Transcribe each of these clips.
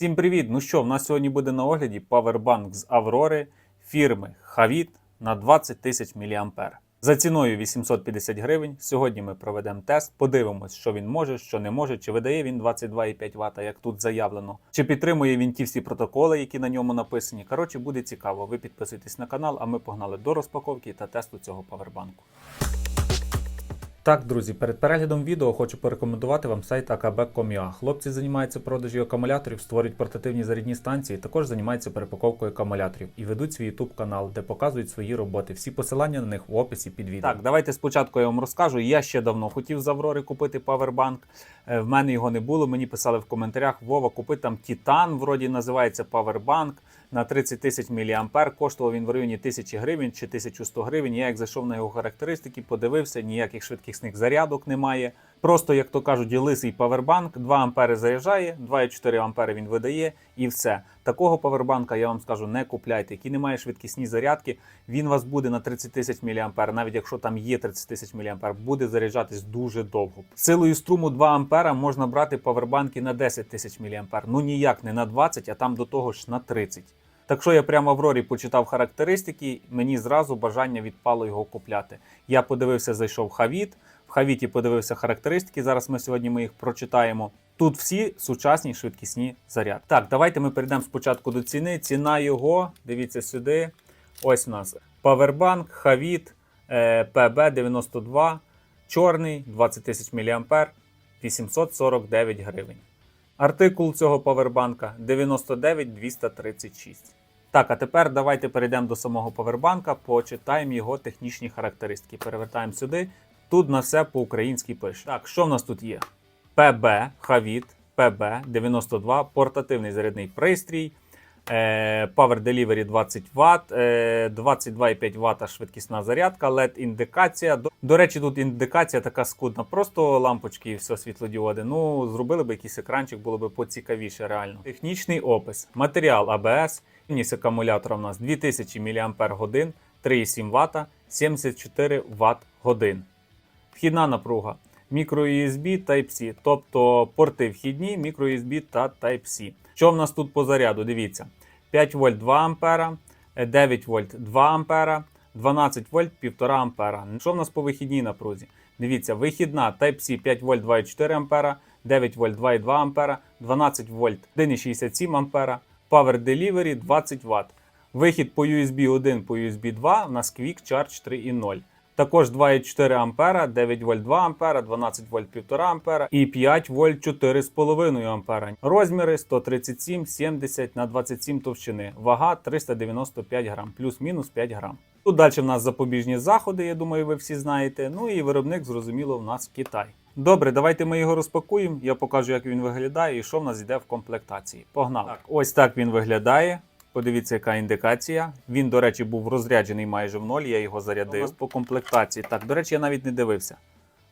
Всім привіт! Ну що, в нас сьогодні буде на огляді павербанк з Аврори фірми Havit на 20 тисяч мА. За ціною 850 гривень. Сьогодні ми проведемо тест, подивимось, що він може, що не може, чи видає він 22,5 Вт, як тут заявлено, чи підтримує він ті всі протоколи, які на ньому написані. Коротше, буде цікаво. Ви підписуйтесь на канал, а ми погнали до розпаковки та тесту цього павербанку. Так, друзі, перед переглядом відео хочу порекомендувати вам сайт akb.com.ua. Хлопці займаються продажі акумуляторів, створюють портативні зарядні станції, також займаються перепаковкою акумуляторів і ведуть свій YouTube канал, де показують свої роботи. Всі посилання на них в описі під відео. Так, давайте спочатку я вам розкажу. Я ще давно хотів з Аврори купити павербанк. Е, В мене його не було. Мені писали в коментарях: Вова, купи там Титан, вроді називається павербанк на 30 тисяч мА. Коштував він в районі 1000 гривень чи 1100 гривень. Я як зайшов на його характеристики, подивився, ніяких швидкісних зарядок немає. Просто, як то кажуть, лисий павербанк, 2 ампери заряджає, 2,4 ампери він видає, і все. Такого павербанка я вам скажу, не купляйте. Який не має швидкісні зарядки, він вас буде на 30 тисяч мА. Навіть якщо там є 30 тисяч мА, буде заряджатись дуже довго. Силою струму 2 ампера можна брати павербанки на 10 тисяч мА. Ну ніяк не на 20, а там до того ж на 30. Так що я прямо в Аврорі почитав характеристики, мені зразу бажання відпало його купляти. Я подивився, зайшов в Хавіт. В Хавіті подивився характеристики. Зараз ми сьогодні ми їх прочитаємо. Тут всі сучасні швидкісні заряд. Так, давайте ми перейдемо спочатку до ціни. Ціна його, дивіться сюди. Ось у нас Powerbank е, PB92, чорний, 20 тисяч мА, 849 гривень. Артикул цього павербанка 99236. Так, а тепер давайте перейдемо до самого павербанка, почитаємо його технічні характеристики. Перевертаємо сюди. Тут на все по-українськи пише. Так, що в нас тут є? ПБ, Хавіт, ПБ 92, портативний зарядний пристрій. Е, Power Delivery 20 Вт, е, 22,5 Вт швидкісна зарядка, LED-індикація. До, речі, тут індикація така скудна, просто лампочки і все світлодіоди. Ну, зробили б якийсь екранчик, було б поцікавіше реально. Технічний опис. Матеріал ABS. Ємність акумулятора у нас 2000 мАч, 3,7 Вт, 74 Вт годин. Вхідна напруга microUSB Type-C, тобто порти вхідні, microUSB та Type-C. Що в нас тут по заряду? Дивіться: 5 вольт 2 А, 9 вольт 2 А, 12 вольт 1,5 ампера. Що в нас по вихідній напрузі? Дивіться, вихідна Type-C 5 вольт 2,4 А, 9 вольт 2,2 А, 12 вольт 1,67 А, Power Delivery 20 Вт. Вихід по USB 1 по USB 2 у нас Quick Charge 3.0. Також 2,4 ампера, 9 вольт 2 ампера, 12 вольт 1,5 ампера і 5 вольт 4,5 ампера. Розміри 137, 70 на 27 товщини. Вага 395 грам, плюс-мінус 5 грам. Тут далі в нас запобіжні заходи, я думаю, ви всі знаєте. Ну і виробник, зрозуміло, в нас Китай. Добре, давайте ми його розпакуємо. Я покажу, як він виглядає і що в нас йде в комплектації. Погнали. Так, ось так він виглядає. Подивіться, яка індикація. Він, до речі, був розряджений майже в ноль, я його зарядив. По комплектації. Так, до речі, я навіть не дивився.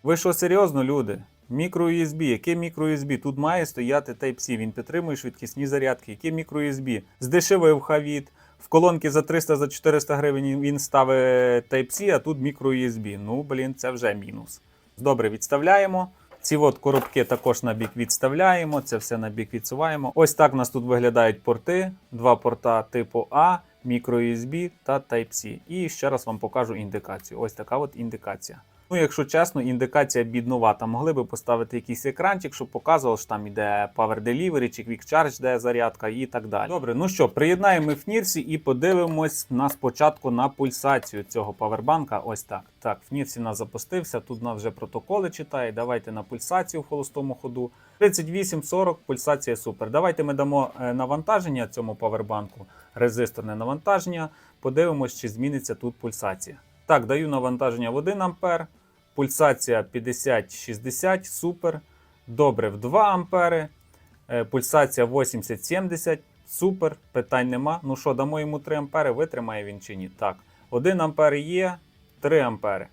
Ви що, серйозно, люди? Мікро-USB, яке мікро-USB? Тут має стояти Type-C, він підтримує швидкісні зарядки. Яке мікро-USB? Здешевив Хавіт. В колонки за 300 за 400 гривень він ставить Type-C, а тут мікро-USB. Ну, блін, це вже мінус. Добре, відставляємо. Ці от коробки також на бік відставляємо, це все на бік відсуваємо. Ось так у нас тут виглядають порти. Два порта типу А, microUSB та Type-C. І ще раз вам покажу індикацію. Ось така от індикація. Ну, якщо чесно, індикація біднувата. Могли би поставити якийсь екранчик, щоб показував, що там іде Power Delivery чи Quick Charge, де зарядка і так далі. Добре, ну що, приєднаємо в Нірсі і подивимось на спочатку на пульсацію цього павербанка. Ось так. Так, в Нірсі нас запустився. Тут нас вже протоколи читає. Давайте на пульсацію в холостому ходу. 38-40, пульсація супер. Давайте ми дамо е, навантаження цьому павербанку, резисторне навантаження. Подивимось, чи зміниться тут пульсація. Так, даю навантаження в 1 ампер. Пульсація 50-60, супер. Добре, в 2 ампери. Е, Пульсація 80-70, супер, питань нема. Ну що, дамо йому 3 ампери, витримає він чи ні? Так, 1 ампер є, 3 ампери.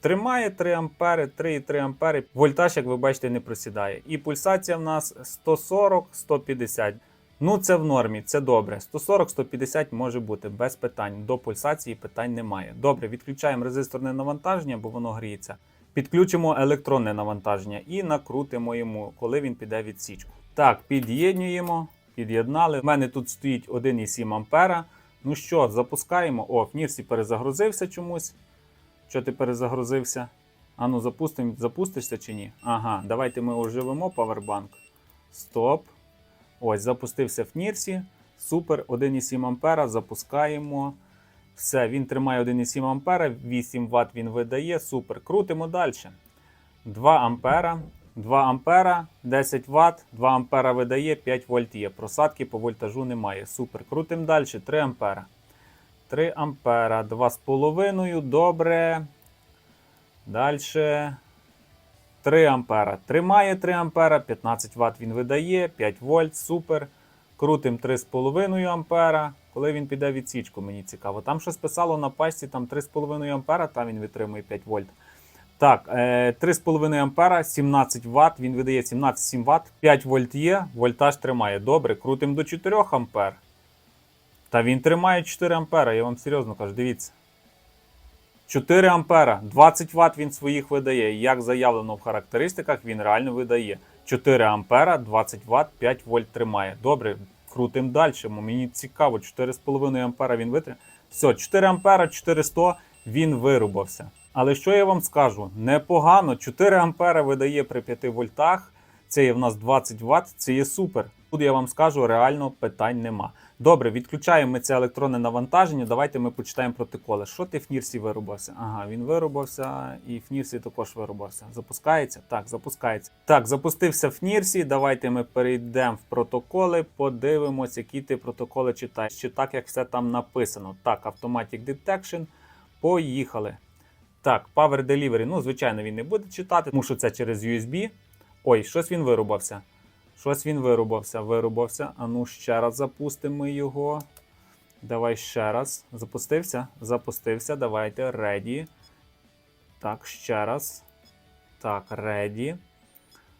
Тримає 3 ампери, 3,3 ампери. Вольтаж, як ви бачите, не просідає. І пульсація в нас 140-150. Ну, це в нормі, це добре. 140-150 може бути без питань. До пульсації питань немає. Добре, відключаємо резисторне навантаження, бо воно гріється. Підключимо електронне навантаження і накрутимо йому, коли він піде відсічку. Так, під'єднюємо. Під'єднали. У мене тут стоїть 1,7 ампера. Ну що, запускаємо. О, в Нірсі перезагрузився чомусь. Що ти перезагрузився? Ану, запустим, запустишся чи ні? Ага, давайте ми оживимо павербанк. Стоп. Ось, запустився в Нірсі. Супер, 1,7 ампера. Запускаємо. Все, він тримає 1,7 ампера, 8 Вт він видає. Супер. Крутимо далі. 2 ампера. 2 ампера, 10 Вт, 2 ампера видає, 5 вольт є. Просадки по вольтажу немає. Супер. Крутимо далі. 3 ампера. 3 ампера, 2,5. Добре. Далі. 3 ампера. Тримає 3 ампера, 15 Вт він видає, 5 вольт, супер. Крутим 3,5 ампера. Коли він піде відсічку, мені цікаво. Там щось писало на пасті, там 3,5 ампера, там він витримує 5 вольт. Так, е, 3,5 ампера, 17 Вт, він видає 17,7 Вт, 5 вольт є, вольтаж тримає. Добре, крутим до 4 ампер. Та він тримає 4 ампера, я вам серйозно кажу, дивіться. 4 ампера, 20 Вт він своїх видає. Як заявлено в характеристиках, він реально видає. 4 ампера, 20 Вт, 5 вольт тримає. Добре, крутим далі. Мені цікаво, 4,5 ампера він витримає. Все, 4 ампера, 400, він вирубався. Але що я вам скажу? Непогано. 4 ампера видає при 5 вольтах. Це є в нас 20 Вт, це є супер. Тут я вам скажу, реально питань нема. Добре, відключаємо ми це електронне навантаження. Давайте ми почитаємо протоколи. Що ти в Нірсі вирубався? Ага, він вирубався, і в Нірсі також вирубався. Запускається? Так, запускається. Так, запустився в Нірсі. Давайте ми перейдемо в протоколи, подивимось, які ти протоколи читаєш. Чи так, як все там написано. Так, Automatic Detection. Поїхали. Так, Power Delivery. Ну, звичайно, він не буде читати, тому що це через USB. Ой, щось він вирубався. Щось він вирубався, вирубався. А ну ще раз запустимо його. Давай ще раз. Запустився? Запустився. Давайте. Ready. Так, ще раз. Так, ready.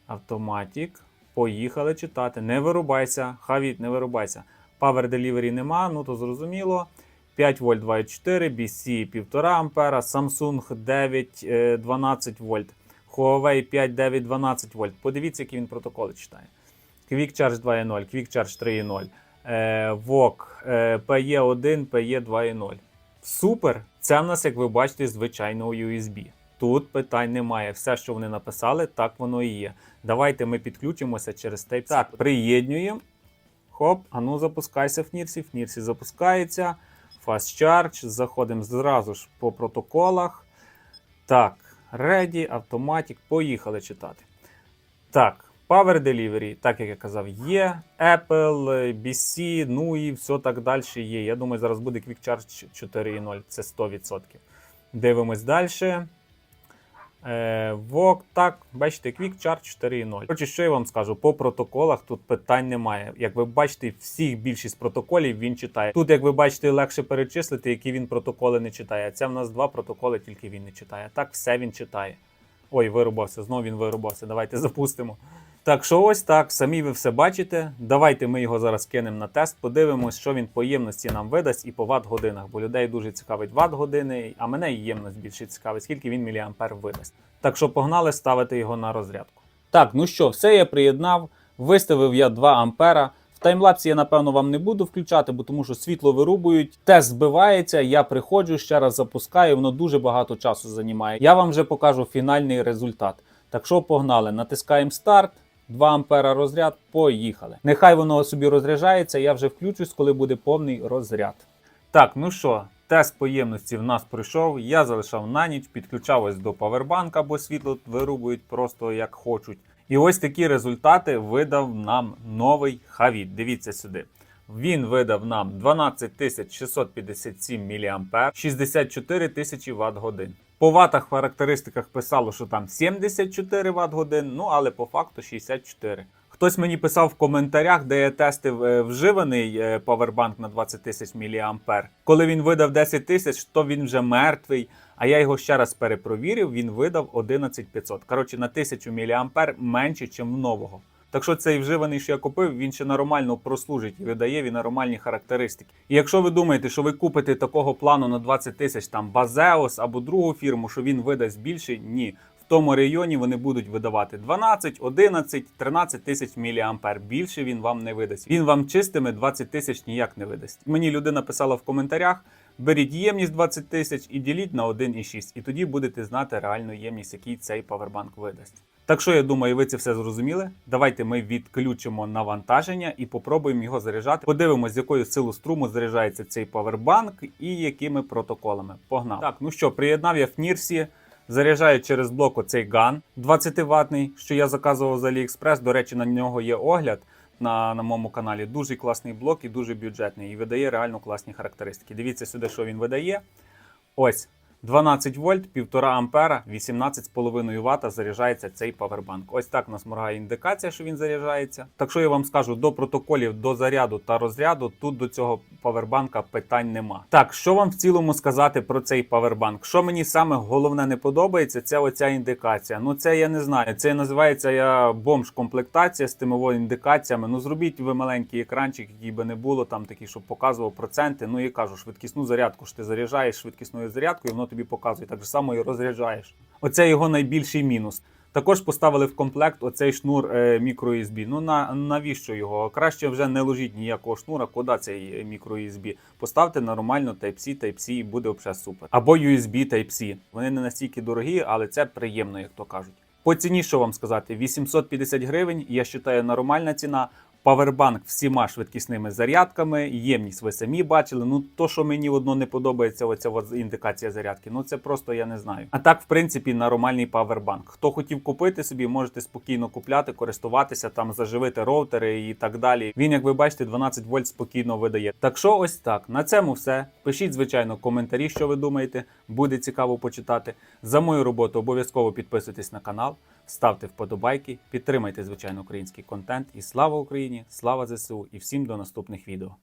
Автоматик. Поїхали читати. Не вирубайся. Хавіт, не вирубайся. Power Delivery нема, ну то зрозуміло. 5 вольт 2,4, BC 1,5 ампера, Samsung 9 е, 12 вольт, Huawei 5 9 12 вольт. Подивіться, які він протоколи читає. Quick Charge 2.0, Quick Charge 3.0, е, VOOC, е, PE1, PE 2.0. Супер! Це в нас, як ви бачите, звичайного USB. Тут питань немає. Все, що вони написали, так воно і є. Давайте ми підключимося через Type-C. Так, приєднюємо. Хоп, а ну запускайся в Нірсі. В Нірсі запускається. Fast Charge. Заходимо зразу ж по протоколах. Так, Ready, Automatic. Поїхали читати. Так, Power Delivery, так як я казав, є. Apple, BC, ну і все так далі є. Я думаю, зараз буде Quick Charge 4.0, це 100%. Дивимось далі. Е, VOOC, так, бачите, Quick Charge 4.0. Коротше, що я вам скажу, по протоколах тут питань немає. Як ви бачите, всіх більшість протоколів він читає. Тут, як ви бачите, легше перечислити, які він протоколи не читає. Це в нас два протоколи, тільки він не читає. Так, все він читає. Ой, вирубався, знову він вирубався. Давайте запустимо. Так що ось так, самі ви все бачите. Давайте ми його зараз кинемо на тест, подивимось, що він по ємності нам видасть і по ватт-годинах, бо людей дуже цікавить ватт-години, а мене і ємність більше цікавить, скільки він міліампер видасть. Так що погнали ставити його на розрядку. Так, ну що, все я приєднав, виставив я 2 ампера. В таймлапсі я, напевно, вам не буду включати, бо тому що світло вирубують, тест збивається, я приходжу, ще раз запускаю, воно дуже багато часу займає. Я вам вже покажу фінальний результат. Так що погнали, натискаємо старт. 2 ампера розряд, поїхали. Нехай воно собі розряджається, я вже включусь, коли буде повний розряд. Так, ну що, тест поємності в нас пройшов. Я залишав на ніч, підключав ось до павербанка, бо світло вирубують просто як хочуть. І ось такі результати видав нам новий Хавіт. Дивіться сюди. Він видав нам 12 657 мА, 64 тисячі Вт годин. По ватах характеристиках писало, що там 74 Вт годин, ну але по факту 64. Хтось мені писав в коментарях, де я тестив е, вживаний е, павербанк на 20 тисяч мА. Коли він видав 10 тисяч, то він вже мертвий. А я його ще раз перепровірив, він видав 11500. Коротше, на 1000 мА менше, ніж в нового. Так що цей вживаний, що я купив, він ще нормально прослужить і видає він нормальні характеристики. І якщо ви думаєте, що ви купите такого плану на 20 тисяч там Базеос або другу фірму, що він видасть більше, ні. В тому районі вони будуть видавати 12, 11, 13 тисяч мА. Більше він вам не видасть. Він вам чистими 20 тисяч ніяк не видасть. Мені людина писала в коментарях. Беріть ємність 20 тисяч і діліть на 1,6. І тоді будете знати реальну ємність, який цей павербанк видасть. Так що я думаю, ви це все зрозуміли. Давайте ми відключимо навантаження і попробуємо його заряджати. Подивимось, з якою силу струму заряджається цей павербанк і якими протоколами. Погнав. Так, ну що, приєднав я в Нірсі. Заряджаю через блок оцей ган 20 ватний, що я заказував з AliExpress. До речі, на нього є огляд на, на моєму каналі. Дуже класний блок і дуже бюджетний. І видає реально класні характеристики. Дивіться сюди, що він видає. Ось 12 вольт, 1,5 ампера, 18,5 Вт заряджається цей павербанк. Ось так нас моргає індикація, що він заряджається. Так що я вам скажу, до протоколів, до заряду та розряду тут до цього павербанка питань нема. Так, що вам в цілому сказати про цей павербанк? Що мені саме головне не подобається, це оця індикація. Ну це я не знаю. Це називається я бомж-комплектація з тимовими індикаціями. Ну зробіть ви маленький екранчик, який би не було, там такий, щоб показував проценти. Ну і кажу, швидкісну зарядку ж ти заряджаєш швидкісною зарядкою, воно тобі показує. Так само і розряджаєш. Оце його найбільший мінус. Також поставили в комплект оцей шнур е, microUSB. Ну на навіщо його? Краще вже не ложіть ніякого шнура. Куди цей microUSB? Поставте нормально Type-C, Type-C і буде взагалі супер. Або USB Type-C. Вони не настільки дорогі, але це приємно, як то кажуть. По ціні, що вам сказати, 850 гривень. Я вважаю, нормальна ціна. Павербанк всіма швидкісними зарядками, ємність ви самі бачили. Ну то, що мені одно не подобається, оця індикація зарядки. Ну це просто я не знаю. А так, в принципі, нормальний павербанк. Хто хотів купити собі, можете спокійно купляти, користуватися там, заживити роутери і так далі. Він, як ви бачите, 12 вольт спокійно видає. Так що, ось так. На цьому все. Пишіть, звичайно, коментарі, що ви думаєте. Буде цікаво почитати. За мою роботу обов'язково підписуйтесь на канал, ставте вподобайки, підтримайте звичайно український контент. І слава Україні! Слава ЗСУ і всім до наступних відео.